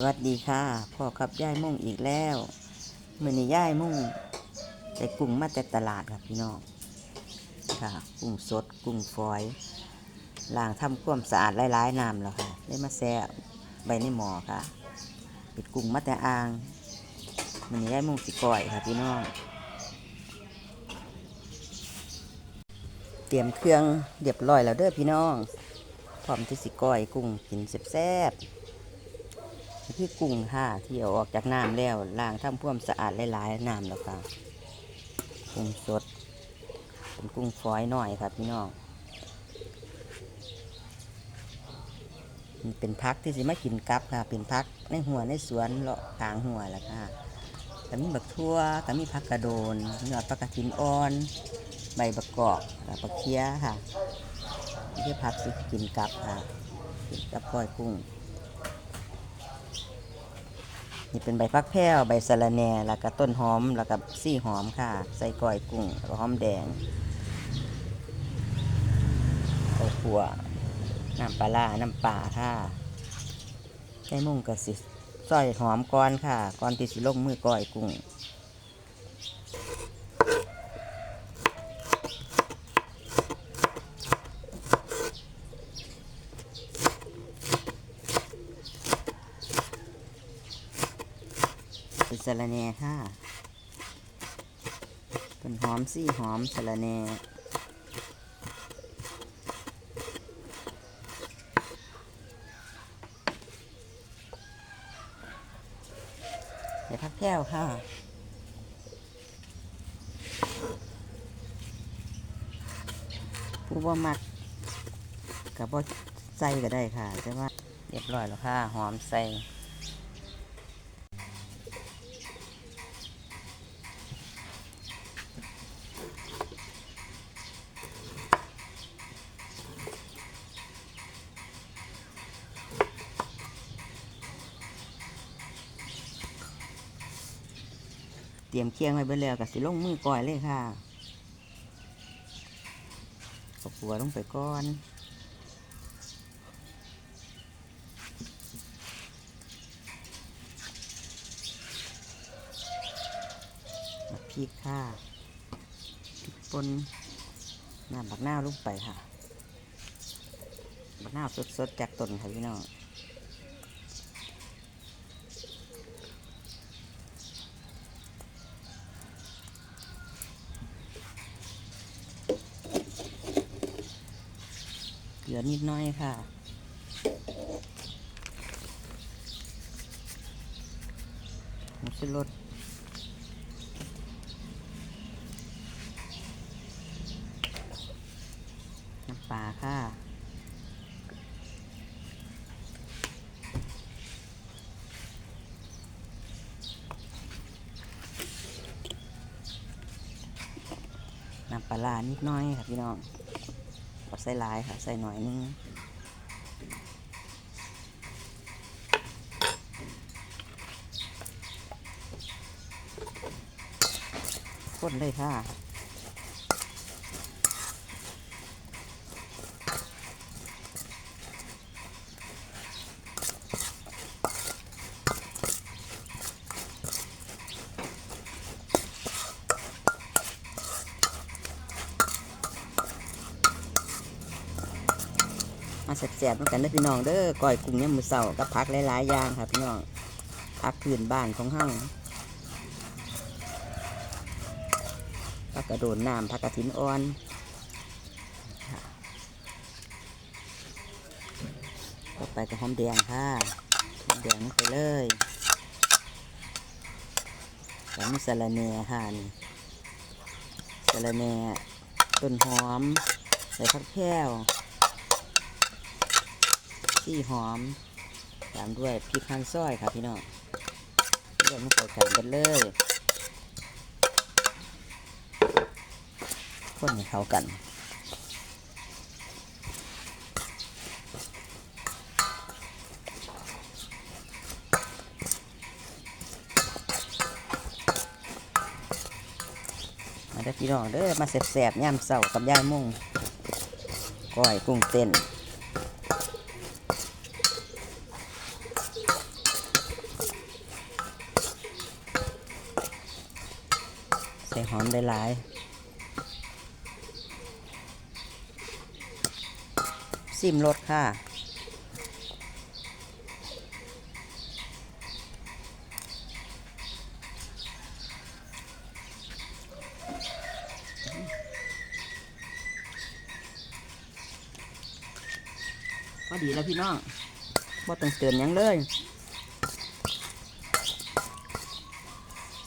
สวัสดีค่ะพ่อครับย่ายมุ่งอีกแล้วมื่อนี้ย่ายมุ่งได้กุ้งมาแต่ตลาดครับพี่น้องค่ะ กุ้งสดกุ้งฝอยล้างทำความสะอาดหลายๆน้ำแล้วค่ะได้มาแซ่ใบในหม้อค่ะเป็นกุ้งมาแต่อ่างมื่อนี้ย่ายมุ่งสิก้อยค่ะพี่น้องเตรียมเครื่องเรียบร้อยแล้วเด้อพี่น้องพร้อมที่สิก้อยกุ้งกินแซ่บๆ คือกุ้งค่ะที่เอาออกจากน้ำแล้วล้างทำพ่วมสะอาดหลายๆน้ำแล้วค่ะกุ้งสดเป็นกุ้งฝอยหน่อยครับพี่น้องมันเป็นพักที่สิมากินกับค่ะ เป็นพักในหัวในสวนเลาะกลางหัวแหละค่ะก็มีบักทั่วก็มีผักกระโดนยอดผักกระถินอ่อน ใบบักกอกผักเคี้ยค่ะนี่คือพักที่กินกับค่ะกินกับก้อยกุ้ง นี่เป็นใบฟักแพรวใบสะระแหน่แล้วก็ต้นหอมแล้วก็ซี่หอมค่ะ ใส่ก้อยกุ้งแล้วก็หอมแดงข้าวคั่วน้ำปลาล่าน้ำปลาค่ะใส่มุ่งกับสิซอยหอมก้อนค่ะก้อนที่สิลงมือก้อยกุ้ง เป็นสะระแหน่ค่ะเป็นหอมซี่หอมสะระแหน่เดี๋ยวพักแก้วค่ะผู้ว่มักกับบ่ใส่ก็ได้ค่ะแต่ว่าเรียบร้อยแล้วค่ะ หอมใส่ เตรียมเคียงไว้เบิดแล้วก็สิลงมือก่อยเลยค่ะขอบหัวลงไปก่อนพริกค่ะพริกป่นน้ำบักหน้าลงไปค่ะบักหน้าสดๆจากต้นค่ะพี่น้อง ลือนิดน้อยค่ะ หมูสลดน้ำปลาค่ะน้ำปลานิดน้อยค่ะพี่น้อง ส่ลายค่ะ ใส่หน่อยนึงคนเลยค่ะ แสบๆด้วยกันเด้อพี่น้องเด้อก้อยกุ้งยำมือเสากับผักหลายๆอย่างค่ะพี่น้องผักพื้นบ้านของเฮาผักกระโดนน้ำผักกระถินอ่อนค่ะต่อไปก็หอมแดงค่ะหอมแดงไปเลยแล้วมีสะระแหน่ค่ะนี่สะระแหน่ต้นหอมใส่ผักแพรว ซี่หอม ตามด้วยพริกหั่นซอยครับพี่น้องรวมลงไปกันกันเลยคนให้เข้ากันมาได้พี่น้องเด้อมาแสบๆย่ำเสากับย่ามุ่งก้อยกุ้งเต้น ส่หอมได้หลายซิมรสค่ะ พอดีแล้วพี่น้องบ่ต้องเติมหยังเลย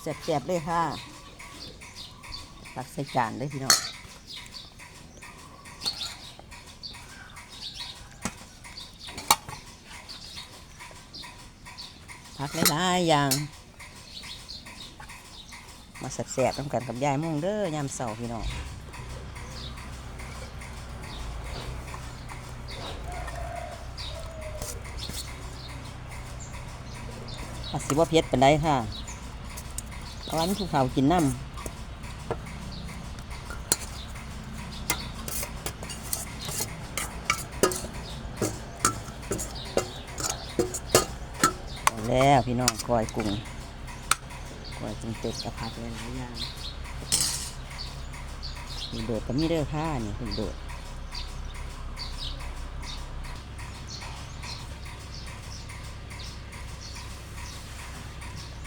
แซ่บๆเลยค่ะ ตักใส่จานเลยพี่น้องผักหลายๆอย่าง มาแซ่บๆน้ำกันกับยายมุ่งเด้อยามเสาร์พี่น้องอาจสิว่าเพ็ดเป็นได้ค่ะเพราะว่ามีผู้เขากินน้ำ แล้วพี่น้องกอยกุ้งกอยกุ้งเป็ดกับผักหลายๆอย่างมีโดดก็มีเด้อค่ะนี่เป็นโดด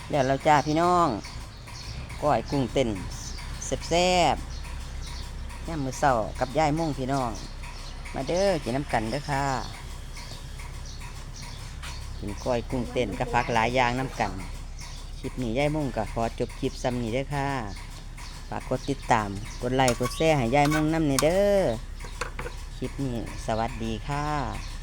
เดี๋ยวเราจ้าพี่น้องก้อยกุ้งเต้นแซ่บๆย่ามมือเศร้ากับยายมุ่งพี่น้อง มาเด้อกินน้ำกันเด้อค่ะ กินก้อยกุ้งเต้นกระพักหลายอย่างน้ำกัน คลิปนี้ยายมุ่งกับขอจบคลิปซ้ำนี้ด้อค่ะฝากกดติดตาม กดไลค์กดแชร์ให้ยายมุ่งน้ำในเด้อคลิปนี้สวัสดีค่ะ